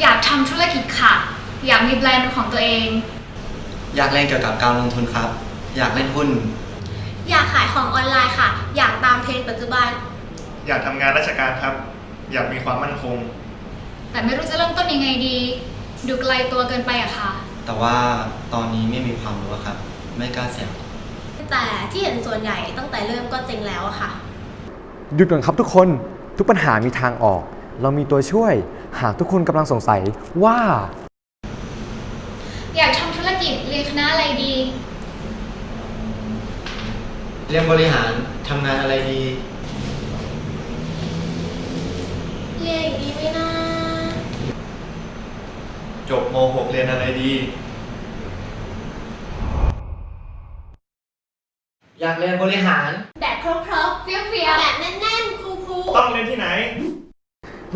อยากทำธุรกิจค่ะ อยากมีแบรนด์เป็นของตัวเอง อยากเรียนเกี่ยวกับการลงทุนครับ อยากเล่นหุ้น อยากขายของออนไลน์ค่ะ อยากตามเทรนด์ปัจจุบัน อยากทำงานราชการครับ อยากมีความมั่นคง แต่ไม่รู้จะเริ่มต้นยังไงดี ดูไกลตัวเกินไปอะค่ะ แต่ว่าตอนนี้ไม่มีความรู้อะครับ ไม่กล้าเสี่ยงแต่ที่เห็นส่วนใหญ่ตั้งแต่เริ่มก็เจ๊งแล้วอะค่ะ หยุดก่อนครับทุกคนทุกปัญหามีทางออก เรามีตัวช่วยหากทุกคนกำลังสงสัยว่า อยากทำธุรกิจเรียนคณะอะไรดี เรียนบริหารทำงานอะไรดี เรียนอย่างนี้ไม่น่าจบม .6 เรียนอะไรดี อยากเรียนบริหาร แบบครบๆเฟี้ยวๆแบบแน่นๆคูลต้องเรียนที่ไหน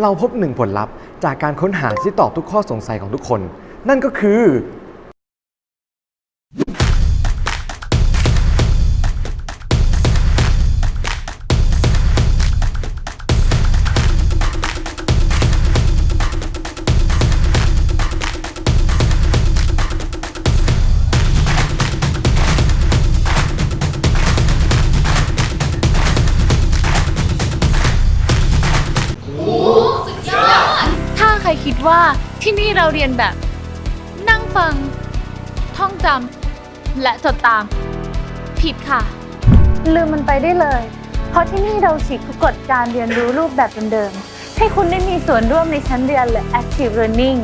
เราพบหนึ่งผลลัพธ์จากการค้นหาที่ตอบทุกข้อสงสัยของทุกคน นั่นก็คือ เราเรียนแบบ นั่งฟัง ท่องจำและจดตาม ผิดค่ะ ลืมมันไปได้เลย เพราะที่นี่เราฉีกทุกกฎการเรียนรู้รูปแบบเดิมๆให้คุณได้มีส่วนร่วมในชั้นเรียนหรือ active learning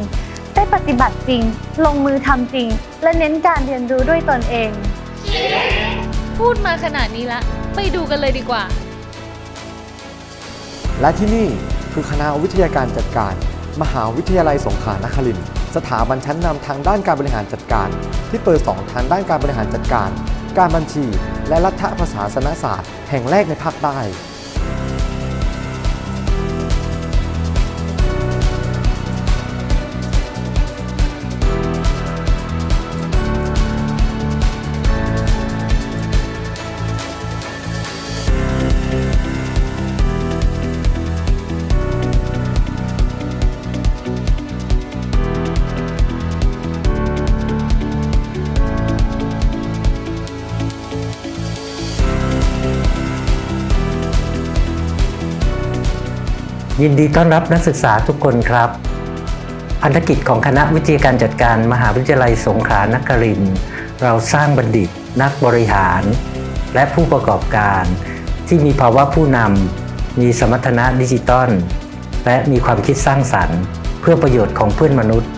ได้ปฏิบัติจริง ลงมือทำจริง และเน้นการเรียนรู้ด้วยตนเอง พูดมาขนาดนี้ละไปดูกันเลยดีกว่า และที่นี่คือคณะวิทยาการจัดการ มหาวิทยาลัยสงขลานครินทร์สถาบันชั้นนำทางด้านการบริหารจัดการ ที่เปิดสองทางด้านการบริหารจัดการ การบัญชี และรัฐภาษาสนศาสตร์ แห่งแรกในภาคใต้ ยินดีต้อนรับนักศึกษาทุกคนครับพันธกิจของคณะวิทยาการจัดการมหาวิทยาลัยสงขลานครินทร์เราสร้างบัณฑิต นักบริหาร และผู้ประกอบการ ที่มีภาวะผู้นำมีสมรรถนะดิจิตอลและมีความคิดสร้างสรรค์ เพื่อประโยชน์ของเพื่อนมนุษย์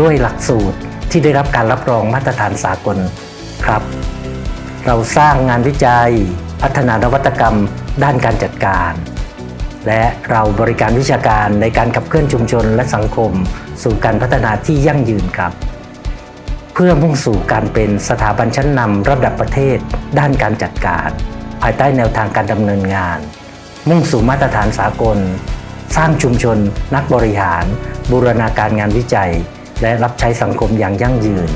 ด้วยหลักสูตรที่ได้รับการรับรองมาตรฐานสากลครับ เราสร้างงานวิจัย พัฒนานวัตกรรมด้านการจัดการ และเราบริการวิชาการในการขับเคลื่อนชุมชนและสังคม สู่การพัฒนาที่ยั่งยืนครับ เพื่อมุ่งสู่การเป็นสถาบันชั้นนำระดับประเทศ ด้านการจัดการ ภายใต้แนวทางการดำเนินงาน มุ่งสู่มาตรฐานสากล สร้างชุมชน นักบริหาร บูรณาการงานวิจัย และรับใช้สังคมอย่างยั่งยืน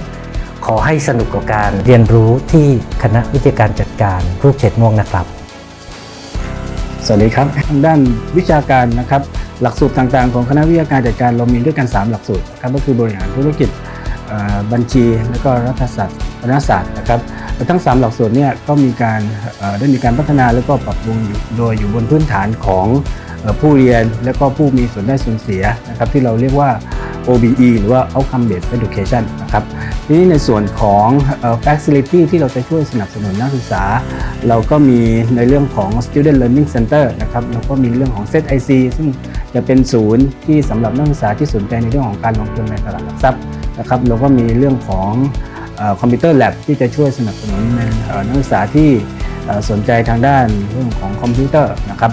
ขอให้สนุกกับการเรียนรู้ที่คณะวิทยาการจัดการรูปเฉดม่วงนะครับ สวัสดีครับทางด้านวิชาการนะครับหลักสูตรต่างๆ ของคณะวิทยาการจัดการเรามีด้วยกัน 3 หลักสูตรนะครับก็คือบริหารธุรกิจบัญชี และก็รัฐศาสตร์รัฐศาสตร์นะครับทั้ง 3 หลักสูตรเนี่ยก็มีการเอ่อได้มีการพัฒนาแล้วก็ปรับปรุงโดยอยู่บนพื้นฐานของผู้เรียนและก็ผู้มีส่วนได้ส่วนเสียนะครับที่เราเรียกว่า OBE หรือว่า Outcome Based Education นะครับ นี้ในส่วนของ Facility ที่เราจะช่วยสนับสนุนนักศึกษา เราก็มีในเรื่องของ Student Learning Center นะครับแล้วก็มีเรื่องของ Set IC ซึ่งจะเป็นศูนย์ที่สำหรับนักศึกษาที่สนใจในเรื่องของการลงทุนในตลาดหลักทรัพย์นะครับเราก็มีเรื่องของคอมพิวเตอร์แลบที่จะช่วยสนับสนุนนักศึกษาที่สนใจทางด้านเรื่องของคอมพิวเตอร์นะครับ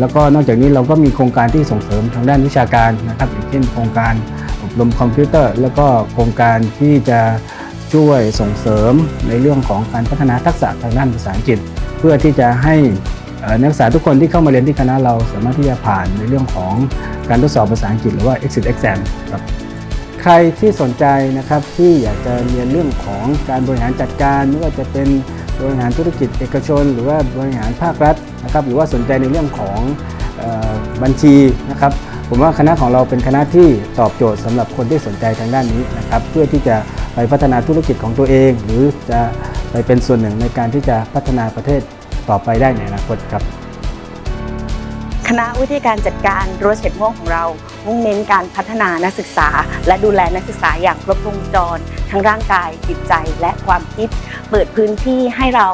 แล้วก็นอกจากนี้เราก็มีโครงการที่ส่งเสริมทางด้านวิชาการนะครับอย่างเช่นโครงการ รมคอมพิวเตอร์ แล้วก็โครงการที่จะช่วยส่งเสริมในเรื่องของการพัฒนาทักษะทางด้านภาษาอังกฤษ เพื่อที่จะให้นักศึกษาทุกคนที่เข้ามาเรียนที่คณะเราสามารถที่จะผ่านในเรื่องของการทดสอบภาษาอังกฤษหรือว่า exit exam ครับใครที่สนใจนะครับที่อยากจะเรียนเรื่องของการบริหารจัดการไม่ว่าจะเป็นบริหารธุรกิจเอกชน หรือว่าบริหารภาครัฐนะครับหรือว่าสนใจในเรื่องของออบัญชีนะครับ ผมว่าคณะของเราเป็นคณะที่ตอบโจทย์สำหรับคนที่สนใจทางด้านนี้นะครับเพื่อที่จะไปพัฒนาธุรกิจของตัวเอง หรือจะไปเป็นส่วนหนึ่งในการที่จะพัฒนาประเทศต่อไปได้ในอนาคตครับคณะวิทยาการจัดการรั้วเฉดม่วงของเรา มุ่งเน้นการพัฒนานักศึกษา และดูแลนักศึกษาอย่างครบวงจร ทั้งร่างกายจิตใจและความคิด เปิดพื้นที่ให้เรา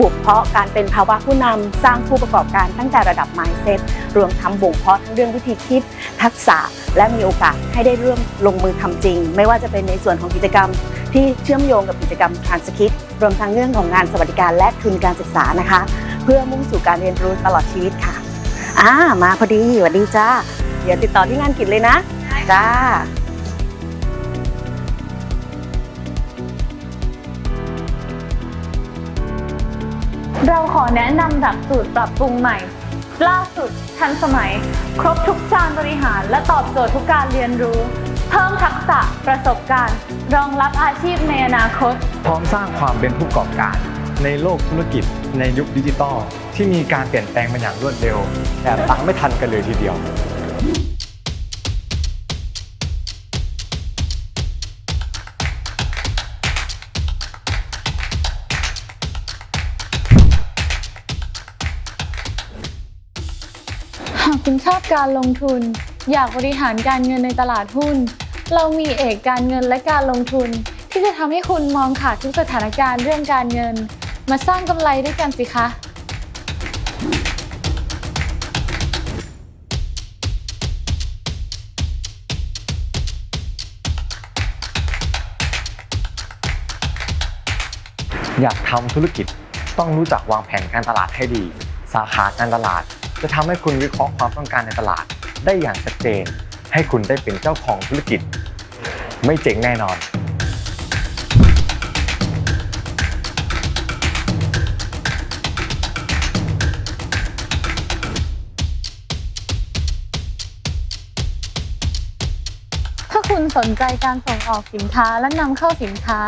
บุกเพาะการเป็นภาวะผู้นำสร้างผู้ประกอบการตั้งแต่ระดับ mindset รวมทั้งบ่งเพาะทั้งเรื่องวิธีคิด ทักษะ และมีโอกาสให้ได้เริ่มลงมือทำจริง ไม่ว่าจะเป็นในส่วนของกิจกรรม ที่เชื่อมโยงกับกิจกรรมทรานสคิดรวมทั้งเรื่องของงานสวัสดิการและทุนการศึกษานะคะ เพื่อมุ่งสู่การเรียนรู้ตลอดชีวิตค่ะอ่ามาพอดีสวัสดีจ้าเดี๋ยวติดต่อที่งานกิจเลยนะจ้า แนะนำหลักสูตรปรับปรุงใหม่ ล่าสุดทันสมัย ครบทุกจานบริหารและตอบโจทย์ทุกการเรียนรู้ เพิ่มทักษะประสบการณ์ รองรับอาชีพในอนาคต พร้อมสร้างความเป็นผู้ประกอบการ ในโลกธุรกิจในยุคดิจิทัลที่มีการเปลี่ยนแปลงมาอย่างรวดเร็วแบบตั้งไม่ทันกันเลยทีเดียว คุณชอบการลงทุน อยากบริหารการเงินในตลาดหุ้น เรามีเอกการเงินและการลงทุน ที่จะทำให้คุณมองขาดทุกสถานการณ์เรื่องการเงิน มาสร้างกำไรด้วยกันสิคะอยากทำธุรกิจต้องรู้จักวางแผนการตลาดให้ดี สาขาการตลาด จะทำให้คุณวิเคราะห์ความต้องการในตลาด ได้อย่างชัดเจน ให้คุณได้เป็นเจ้าของธุรกิจ ไม่เจ๋งแน่นอน ถ้าคุณสนใจการส่งออกสินค้าและนำเข้าสินค้า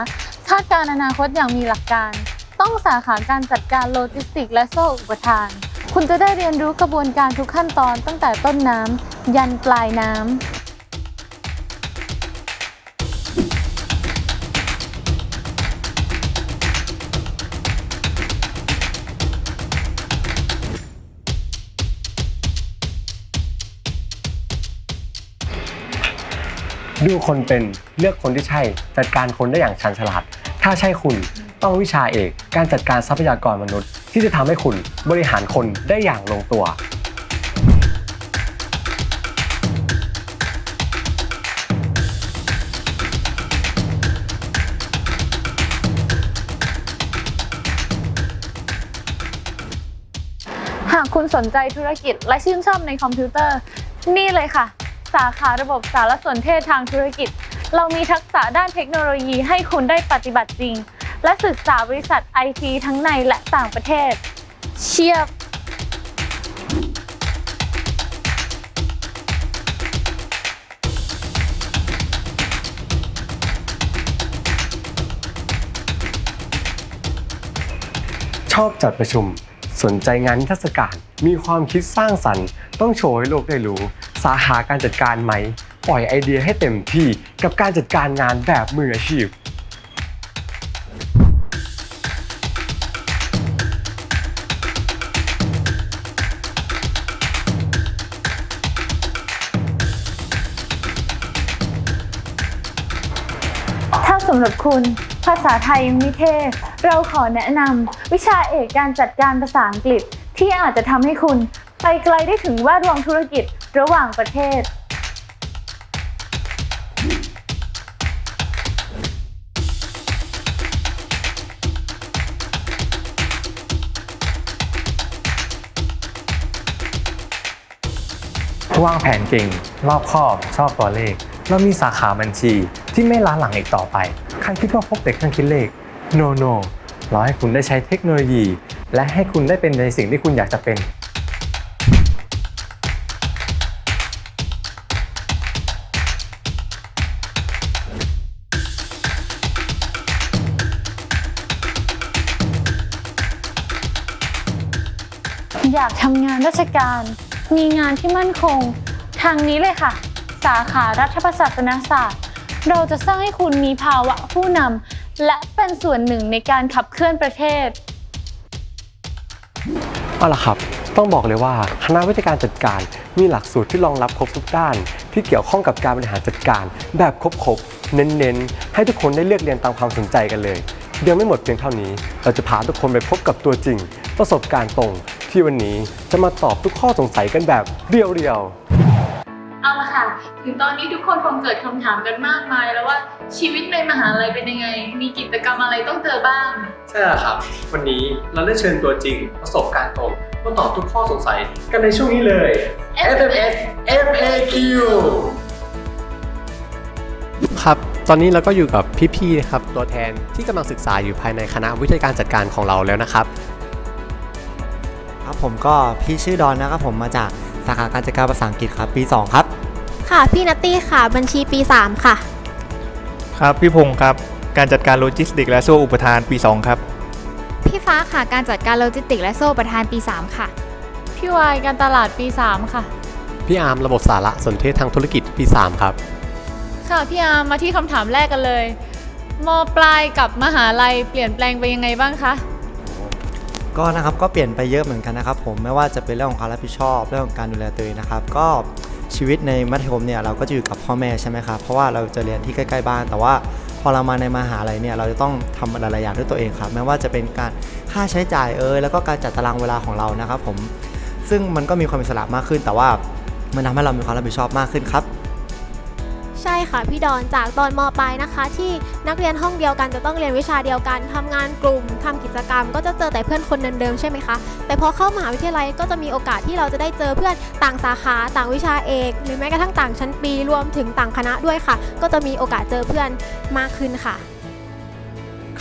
คาดการณ์อนาคตอย่างมีหลักการ ต้องสาขาการจัดการโลจิสติกส์และโซ่อุปทาน คุณจะได้เรียนรู้กระบวนการทุกขั้นตอนตั้งแต่ต้นน้ำยันปลายน้ำดูคนเป็นเลือกคนที่ใช่ จัดการคนได้อย่างชันฉลาด ถ้าใช่คุณ ต้องวิชาเอกการจัดการทรัพยากรมนุษย์ ที่จะทำให้คุณบริหารคนได้อย่างลงตัว หากคุณสนใจธุรกิจและชื่นชอบในคอมพิวเตอร์ นี่เลยค่ะ สาขาระบบสารสนเทศทางธุรกิจ เรามีทักษะด้านเทคโนโลยีให้คุณได้ปฏิบัติจริง และศึกษาบริษัทไอทีทั้งในและต่างประเทศ เชียบ ชอบจัดประชุม สนใจงานนิทรรศการ มีความคิดสร้างสรรค์ ต้องโชว์ให้โลกได้รู้ สาขาการจัดการไหม ปล่อยไอเดียให้เต็มที่กับการจัดการงานแบบมืออาชีพ สำหรับคุณ ภาษาไทยยังไม่เทศเราขอแนะนำวิชาเอกการจัดการภาษาอังกฤษ ที่อาจจะทำให้คุณ ไปไกลได้ถึงแวดวงธุรกิจระหว่างประเทศ วางแผนเก่ง รอบคอบ ชอบตัวเลข เรามีสาขาบัญชีที่ไม่ล้าหลังอีกต่อไป ใครคิดว่าพบแต่เครื่องคิดเลข no no เราให้คุณได้ใช้เทคโนโลยี และให้คุณได้เป็นในสิ่งที่คุณอยากจะเป็นอยากทำงานราชการ มีงานที่มั่นคง ทางนี้เลยค่ะ สาขารัฐประศาสนศาสตร์ เราจะสร้างให้คุณมีภาวะผู้นำและเป็นส่วนหนึ่งในการขับเคลื่อนประเทศ เอาละครับ ต้องบอกเลยว่าคณะวิทยาการจัดการมีหลักสูตรที่รองรับครบทุกด้าน ที่เกี่ยวข้องกับการบริหารจัดการ แบบครบๆเน้นๆ ให้ทุกคนได้เลือกเรียนตามความสนใจกันเลยยังไม่หมดเพียงเท่านี้ เราจะพาทุกคนไปพบกับตัวจริง ประสบการณ์ตรง ที่วันนี้จะมาตอบทุกข้อสงสัยกันแบบเรียวๆ เอาละค่ะ ถึงตอนนี้ทุกคนคงเกิดคำถามกันมากมาย แล้วว่าชีวิตในมหาลัยเป็นยังไง มีกิจกรรมอะไรต้องเจอบ้าง ใช่แล้วครับ วันนี้เราได้เชิญตัวจริง ประสบการณ์ตรงมาตอบทุกข้อสงสัยกันในช่วงนี้เลย FMS FAQ ครับ ตอนนี้เราก็อยู่กับพี่ๆนะครับตัวแทนที่กำลังศึกษาอยู่ภายในคณะวิทยาการจัดการของเราแล้วนะครับ ครับผมก็พี่ชื่อดอนนะครับผมมาจาก สาขาการจัดการภาษาอังกฤษครับปี 2 ครับ ค่ะพี่นัตตี้ค่ะบัญชีปี 3 ค่ะ ครับพี่พงศ์ครับการจัดการโลจิสติกส์และโซ่อุปทานปี 2 ครับ พี่ฟ้าค่ะการจัดการโลจิสติกส์และโซ่ประธานปี 3 ค่ะ พี่วายการตลาดปี 3 ค่ะ พี่อาร์มระบบสารสนเทศทางธุรกิจปี 3 ครับ ค่ะพี่อาร์มมาที่คำถามแรกกันเลยมปลายกับมหาลัยเปลี่ยนแปลงไปยังไงบ้างคะ ก็นะครับก็เปลี่ยนไปเยอะเหมือนกันนะครับผมไม่ว่าจะเป็นเรื่องของการรับผิดชอบเรื่องของการดูแลตัวเองนะครับก็ชีวิตในมัธยมเนี่ยเราก็จะอยู่กับพ่อแม่ใช่ไหมครับเพราะว่าเราจะเรียนที่ใกล้ๆบ้าน แต่ว่าพอเรามาในมหาลัยเนี่ยเราจะต้องทำหลายๆอย่างด้วยตัวเองครับไม่ว่าจะเป็นการค่าใช้จ่ายเอ่ยแล้วก็การจัดตารางเวลาของเรานะครับผมซึ่งมันก็มีความอิสระมากขึ้น แต่ว่ามันทำให้เรามีความรับผิดชอบมากขึ้นครับ ใช่ค่ะพี่ดอนจากตอนมปลายนะคะ ที่นักเรียนห้องเดียวกันจะต้องเรียนวิชาเดียวกันทำงานกลุ่มทำกิจกรรม ก็จะเจอแต่เพื่อนคนเดิมๆใช่ไหมคะแต่พอเข้ามหาวิทยาลัยก็จะมีโอกาสที่เราจะได้เจอเพื่อนต่างสาขาต่างวิชาเอก หรือแม้กระทั่งต่างชั้นปีรวมถึงต่างคณะด้วยค่ะ ก็จะมีโอกาสเจอเพื่อนมากขึ้นค่ะ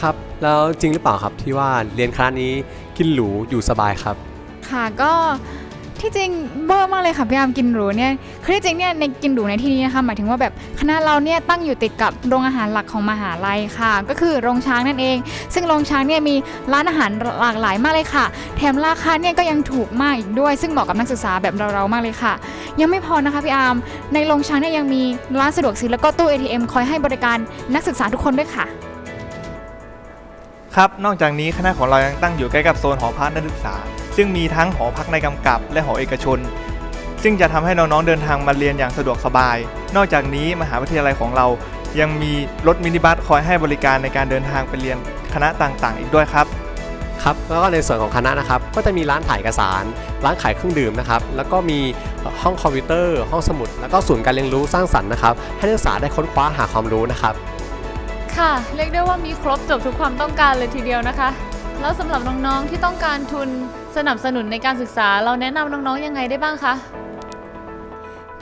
ครับแล้วจริงหรือเปล่าครับที่ว่าเรียนคณะนี้กินหรูอยู่สบายครับ ค่ะก็ ที่จริงเบอร์มากเลยค่ะพี่อาร์มกินหรูเนี่ยคือที่จริงเนี่ยในกินหรูในที่นี้นะคะหมายถึงว่าแบบคณะเราเนี่ยตั้งอยู่ติดกับโรงอาหารหลักของมหาลัยค่ะ ก็คือโรงช้างนั่นเอง ซึ่งโรงช้างเนี่ยมีร้านอาหารหลากหลายมากเลยค่ะ แถมราคาเนี่ยก็ยังถูกมากอีกด้วย ซึ่งเหมาะกับนักศึกษาแบบเราๆมากเลยค่ะ ยังไม่พอนะคะพี่อาร์มในโรงช้างเนี่ยยังมีร้านสะดวกซื้อแล้วก็ตู้ ATM คอยให้บริการนักศึกษาทุกคนด้วยค่ะ ครับ นอกจากนี้คณะของเรายังตั้งอยู่ใกล้กับโซนหอพักนักศึกษา ซึ่งมีทั้งหอพักในกำกับ และหอเอกชน ซึ่งจะทำให้น้องๆเดินทางมาเรียนอย่างสะดวกสบาย นอกจากนี้มหาวิทยาลัยของเรา ยังมีรถมินิบัสคอยให้บริการในการเดินทางไปเรียนคณะต่างๆ อีกด้วยครับครับแล้วก็ในส่วนของคณะนะครับก็จะมีร้านถ่ายเอกสาร ร้านขายเครื่องดื่มนะครับแล้วก็มีห้องคอมพิวเตอร์ ห้องสมุด แล้วก็ศูนย์การเรียนรู้สร้างสรรค์นะครับให้นักศึกษาได้ค้นคว้าหาความรู้นะครับ ค่ะเรียกได้ว่ามีครบจบทุกความต้องการเลยทีเดียวนะคะ แล้วสำหรับน้องๆที่ต้องการทุน สนับสนุนในการศึกษาเราแนะนำน้องๆยังไงได้บ้างคะ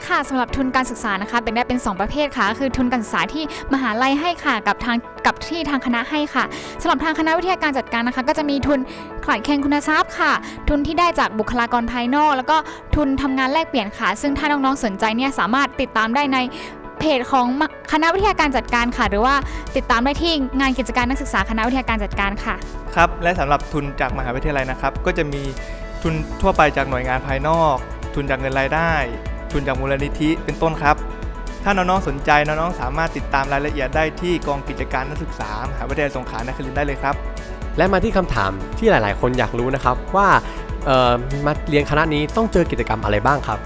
ค่ะสำหรับทุนการศึกษานะคะเป็นได้เป็น 2 ประเภทค่ะ คือทุนการศึกษาที่มหาลัยให้ค่ะกับทางกับที่ทางคณะให้ค่ะสำหรับทางคณะวิทยาการจัดการนะคะ ก็จะมีทุนขายแคลงคุณทรัพย์ค่ะ ทุนที่ได้จากบุคลากรภายนอก แล้วก็ทุนทำงานแลกเปลี่ยนค่ะ ซึ่งถ้าน้องๆสนใจเนี่ยสามารถติดตามได้ใน เพจของคณะวิทยาการจัดการค่ะ หรือว่าติดตามได้ที่งานกิจการนักศึกษาคณะวิทยาการจัดการค่ะ ครับ และสำหรับทุนจากมหาวิทยาลัยนะครับ ก็จะมีทุนทั่วไปจากหน่วยงานภายนอก ทุนจากเงินรายได้ ทุนจากมูลนิธิเป็นต้นครับ ถ้าน้องๆสนใจน้องๆสามารถติดตามรายละเอียดได้ที่กองกิจการนักศึกษามหาวิทยาลัยสงขลานครินทร์ได้เลยครับ และมาที่คำถามที่หลาย ๆ คนอยากรู้นะครับว่าเอ่อมาเรียนคณะนี้ต้องเจอกิจกรรมอะไรบ้างครับ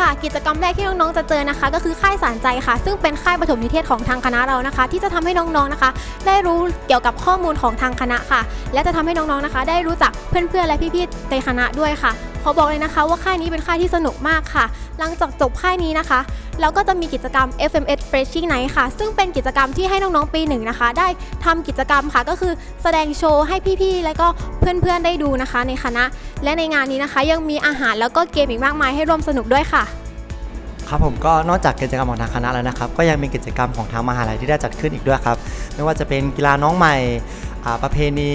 ค่ะ กิจกรรมแรกที่น้องๆจะเจอนะคะ ก็คือค่ายสารใจค่ะ ซึ่งเป็นค่ายปฐมนิเทศของทางคณะเรานะคะ ที่จะทำให้น้องๆนะคะ ได้รู้เกี่ยวกับข้อมูลของทางคณะค่ะ และจะทำให้น้องๆนะคะ ได้รู้จักเพื่อนๆและพี่ๆในคณะด้วยค่ะ ขอบอกเลยนะคะว่าค่ายนี้เป็นค่ายที่สนุกมากค่ะ หลังจากจบค่ายนี้นะคะ เราก็จะมีกิจกรรม FMS Freshie Night ค่ะ ซึ่งเป็นกิจกรรมที่ให้น้องๆปีหนึ่งนะคะ ได้ทำกิจกรรมค่ะก็คือแสดงโชว์ให้พี่ๆ และก็เพื่อนๆ ได้ดูนะคะในคณะ และในงานนี้นะคะ ยังมีอาหารแล้วก็เกมอีกมากมายให้ร่วมสนุกด้วยค่ะครับผมก็นอกจากกิจกรรมของทางคณะแล้วนะครับ ก็ยังมีกิจกรรมของทางมหาลัยที่ได้จัดขึ้นอีกด้วยครับ ไม่ว่าจะเป็นกีฬาน้องใหม่ ประเพณี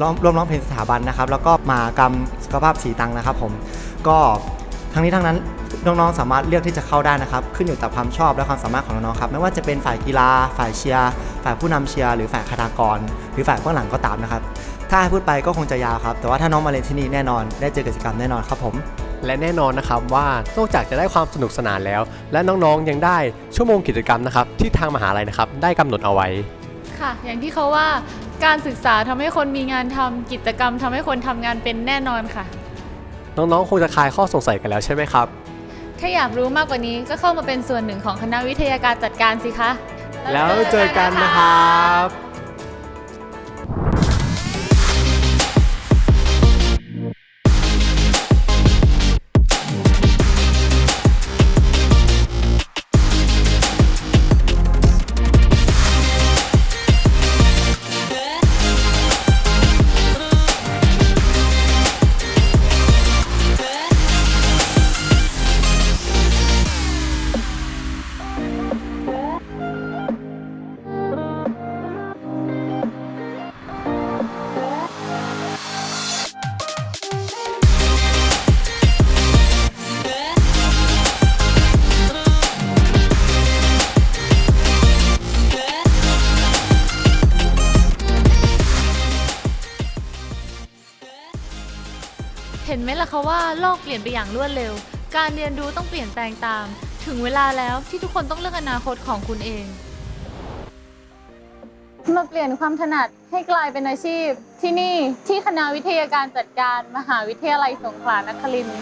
ร้องร่วมร้องเพลงสถาบันนะครับ แล้วก็มหากรรมสุขภาพสีตังนะครับ ผมก็ทั้งนี้ทั้งนั้นน้องๆสามารถเลือกที่จะเข้าได้นะครับ ขึ้นอยู่กับความชอบและความสามารถของน้องๆครับไม่ว่าจะเป็นฝ่ายกีฬา ฝ่ายเชียร์ฝ่ายผู้นำเชียร์หรือฝ่ายคณากร หรือฝ่ายเบื้องหลังก็ตามนะครับ ถ้าให้พูดไปก็คงจะยาวครับ แต่ว่าถ้าน้องมาเรียนที่นี่แน่นอนได้เจอกิจกรรมแน่นอนครับผมและแน่นอนนะครับว่านอกจากจะได้ความสนุกสนานแล้ว และน้องๆยังได้ชั่วโมงกิจกรรมนะครับที่ทางมหาลัยนะครับได้กำหนดเอาไว้ค่ะ อย่างที่เขาว่า การศึกษาทำให้คนมีงานทำกิจกรรมทำให้คนทำงานเป็นแน่นอนค่ะ น้องๆ คงจะคลายข้อสงสัยกันแล้วใช่ไหมครับ ถ้าอยากรู้มากกว่านี้ก็เข้ามาเป็นส่วนหนึ่งของคณะวิทยาการจัดการสิคะ แล้วเจอกันนะครับ โลกเปลี่ยนไปอย่างรวดเร็ว การเรียนรู้ต้องเปลี่ยนแปลงตาม ถึงเวลาแล้วที่ทุกคนต้องเลือกอนาคตของคุณเอง มาเปลี่ยนความถนัดให้กลายเป็นอาชีพ ที่นี่ที่คณะวิทยาการจัดการมหาวิทยาลัยสงขลานครินทร์